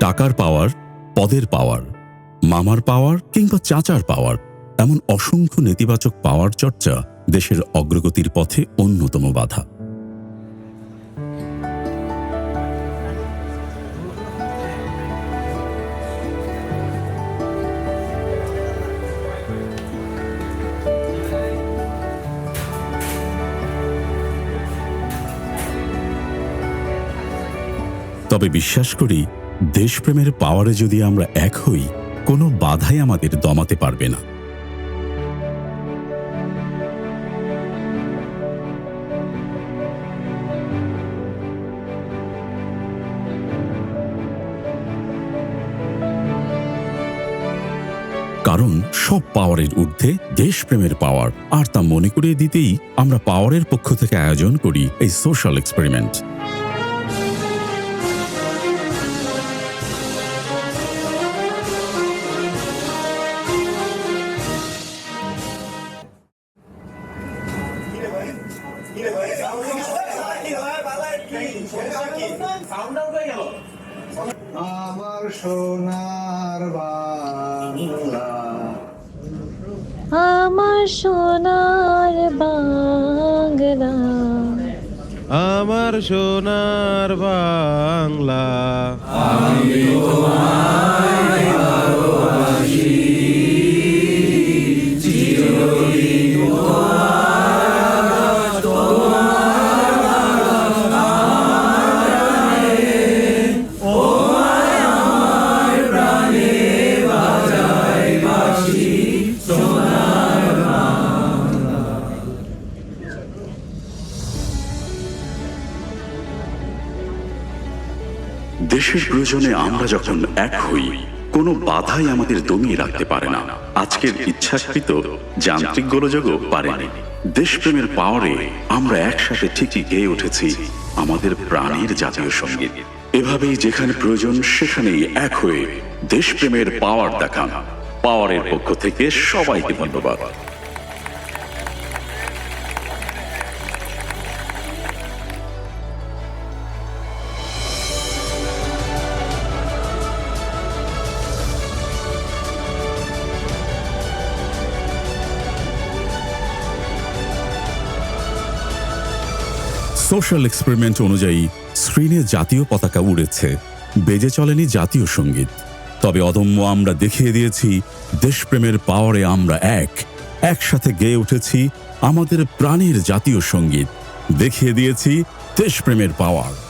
টাকার পাওয়ার, পদের পাওয়ার, মামার পাওয়ার কিংবা চাচার পাওয়ার, এমন অসংখ্য নেতিবাচক পাওয়ার চর্চা দেশের অগ্রগতির পথে অন্যতম বাধা। তবে বিশ্বাস করি দেশপ্রেমের পাওয়ারে যদি আমরা এক হই, কোনো বাধাই আমাদের দমাতে পারবে না। কারণ সব পাওয়ারের ঊর্ধ্বে দেশপ্রেমের পাওয়ার। আর তা মনে করিয়ে দিতেই আমরা পাওয়ারের পক্ষ থেকে আয়োজন করি এই সোশ্যাল এক্সপেরিমেন্ট। আমার সোনার বাংলা। আমার সোনার বাংলা। আমার সোনার বাংলা। দেশের প্রয়োজনে আমরা যখন এক হই, কোনো বাধাই আমাদের দমিয়ে রাখতে পারে না। আজকের ইচ্ছাকৃত যান্ত্রিক গোলযোগও পারেনি। দেশপ্রেমের পাওয়ারে আমরা একসাথে ঠিকই গেয়ে উঠেছি আমাদের প্রাণের জাতীয় সংগীত। এভাবেই যেখানে প্রয়োজন, সেখানেই এক হয়ে দেশপ্রেমের পাওয়ার দেখান। পাওয়ারের পক্ষ থেকে সবাইকে ধন্যবাদ। সোশ্যাল এক্সপেরিমেন্ট অনুযায়ী স্ক্রিনে জাতীয় পতাকা উড়েছে, বেজে চলেনি জাতীয় সংগীত। তবে অদম্য আমরা দেখিয়ে দিয়েছি, দেশপ্রেমের পাওয়ারে আমরা এক। একসাথে গেয়ে উঠেছি আমাদের প্রাণের জাতীয় সংগীত। দেখিয়ে দিয়েছি দেশপ্রেমের পাওয়ার।